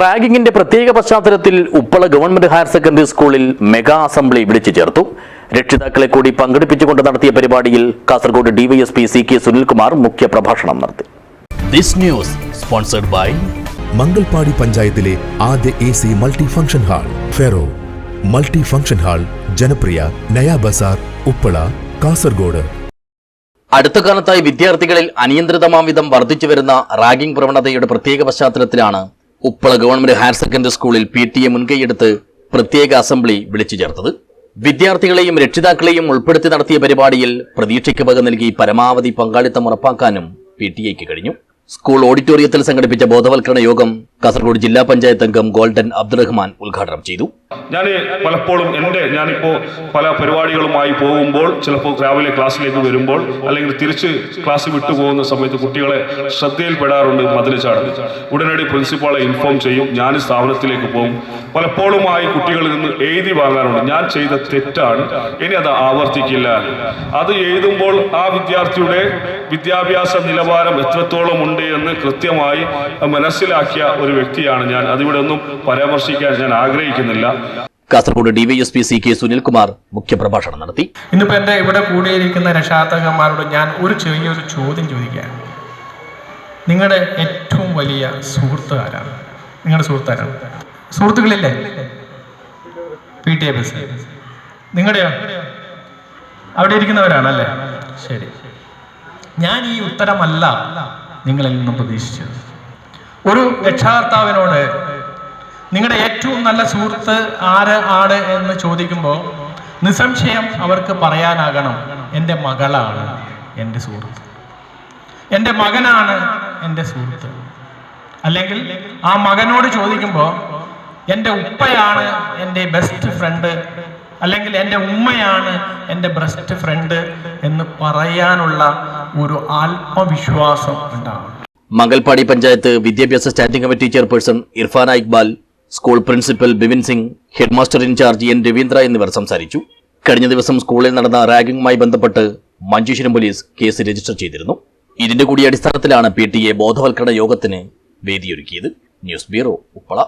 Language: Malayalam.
റാഗിങ്ങിന്റെ പ്രത്യേക പശ്ചാത്തലത്തിൽ ഉപ്പള ഗവൺമെന്റ് ഹയർ സെക്കൻഡറി സ്കൂളിൽ മെഗാ അസംബ്ലി വിളിച്ചു ചേർത്തു. രക്ഷിതാക്കളെ കൂടി പങ്കെടുപ്പിച്ചുകൊണ്ട് നടത്തിയ പരിപാടിയിൽ Kasaragod DYSP C K Sunilkumar മുഖ്യ പ്രഭാഷണം നടത്തി. This news sponsored by Mangalpady പഞ്ചായത്തിലെ ആദ്യ A C multi function hall ferro. Multi function hall ജനപ്രിയ നയാ ബസാർ ഉപ്പള കാസർഗോഡ്. അടുത്ത കാലത്തായി വിദ്യാർത്ഥികളിൽ അനിയന്ത്രിതമാം വിധം വർദ്ധിച്ചു വരുന്ന റാഗിംഗ് പ്രവണതയുടെ പ്രത്യേക പശ്ചാത്തലത്തിലാണ് ഉപ്പള ഗവൺമെന്റ് ഹയർ സെക്കൻഡറി സ്കൂളിൽ പി ടി എ മുൻകൈയെടുത്ത് പ്രത്യേക അസംബ്ലി വിളിച്ചു ചേർത്തത്. വിദ്യാർത്ഥികളെയും രക്ഷിതാക്കളെയും ഉൾപ്പെടുത്തി നടത്തിയ പരിപാടിയിൽ പ്രതീക്ഷയ്ക്ക് വക നൽകി പരമാവധി പങ്കാളിത്തം ഉറപ്പാക്കാനും പി ടി എക്ക് കഴിഞ്ഞു. സ്കൂൾ ഓഡിറ്റോറിയത്തിൽ സംഘടിപ്പിച്ച ബോധവൽക്കരണ യോഗം കാസർഗോഡ് ജില്ലാ പഞ്ചായത്ത് അംഗം ഗോൾഡൻ അബ്ദുറഹ്മാൻ ഉദ്ഘാടനം ചെയ്തു. ഞാൻ പലപ്പോഴും എന്റെ ഞാനിപ്പോൾ പല പരിപാടികളുമായി പോകുമ്പോൾ ചിലപ്പോൾ രാവിലെ ക്ലാസ്സിലേക്ക് വരുമ്പോൾ അല്ലെങ്കിൽ തിരിച്ച് ക്ലാസ് വിട്ടു പോകുന്ന സമയത്ത് കുട്ടികളെ ശ്രദ്ധയിൽപ്പെടാറുണ്ട് മതിൽ ചാടൽ ഉടനടി പ്രിൻസിപ്പാളെ ഇൻഫോം ചെയ്യും ഞാൻ സ്ഥാപനത്തിലേക്ക് പോകും. പലപ്പോഴുമായി കുട്ടികളിൽ നിന്ന് എഴുതി വാങ്ങാറുണ്ട് ഞാൻ ചെയ്ത തെറ്റാണ് ഇനി അത് ആവർത്തിക്കില്ല. അത് എഴുതുമ്പോൾ ആ വിദ്യാർത്ഥിയുടെ വിദ്യാഭ്യാസ നിലവാരം എത്രത്തോളം ഉണ്ട് എന്ന് കൃത്യമായി മനസ്സിലാക്കിയ ഒരു വ്യക്തിയാണ് ഞാൻ. അതിവിടെ ഒന്നും പരാമർശിക്കാൻ ഞാൻ ആഗ്രഹിക്കുന്നില്ല. Kasaragod DYSP C K Sunilkumar മുഖ്യപ്രഭാഷണം നടത്തി. ഇന്നിപ്പോ എന്റെ ഇവിടെ കൂടിയിരിക്കുന്ന രക്ഷാർത്ഥകന്മാരോട് ഞാൻ ഒരു ചെറിയൊരു ചോദ്യം ചോദിക്കുകയാണ്. നിങ്ങളുടെ ഏറ്റവും വലിയ സുഹൃത്ത് ആരാണ് നിങ്ങളുടെ സുഹൃത്ത് ആരാണ് സുഹൃത്തുക്കളില്ലേ? P T A bus. നിങ്ങളുടെയോ? അവിടെ ഇരിക്കുന്നവരാണല്ലേ? ശരി. ഞാൻ ഈ ഉത്തരമല്ല നിങ്ങളിൽ നിന്നും പ്രതീക്ഷിച്ചത്. ഒരു രക്ഷാകർത്താവിനോട് നിങ്ങളുടെ ഏറ്റവും നല്ല സുഹൃത്ത് ആര് ആണ് എന്ന് ചോദിക്കുമ്പോൾ നിസ്സംശയം അവർക്ക് പറയാനാകണം എന്റെ മകളാണ് എന്റെ സുഹൃത്ത്. എന്റെ മകനാണ് എന്റെ സുഹൃത്ത്. അല്ലെങ്കിൽ ആ മകനോട് ചോദിക്കുമ്പോൾ എന്റെ ഉപ്പയാണ് എന്റെ ബെസ്റ്റ് ഫ്രണ്ട് അല്ലെങ്കിൽ എന്റെ ഉമ്മയാണ് എന്റെ ബെസ്റ്റ് ഫ്രണ്ട് എന്ന് പറയാനുള്ള ഒരു ആത്മവിശ്വാസം ഉണ്ടാവും മംഗൽപാടി പഞ്ചായത്ത് വിദ്യാഭ്യാസ standing committee chairperson Irfana Iqbal school principal Bivin Singh headmaster incharge N Raveendra എന്നിവർ സംസാരിച്ചു. കഴിഞ്ഞ ദിവസം സ്കൂളിൽ നടന്ന റാഗിംഗുമായി ബന്ധപ്പെട്ട് മഞ്ചേശ്വരം പോലീസ് കേസ് രജിസ്റ്റർ ചെയ്തിരുന്നു. ഇതിന്റെ കൂടി അടിസ്ഥാനത്തിലാണ് പി ടി എ ബോധവൽക്കരണ യോഗത്തിന് വേദിയൊരുക്കിയത്. News bureau Uppala.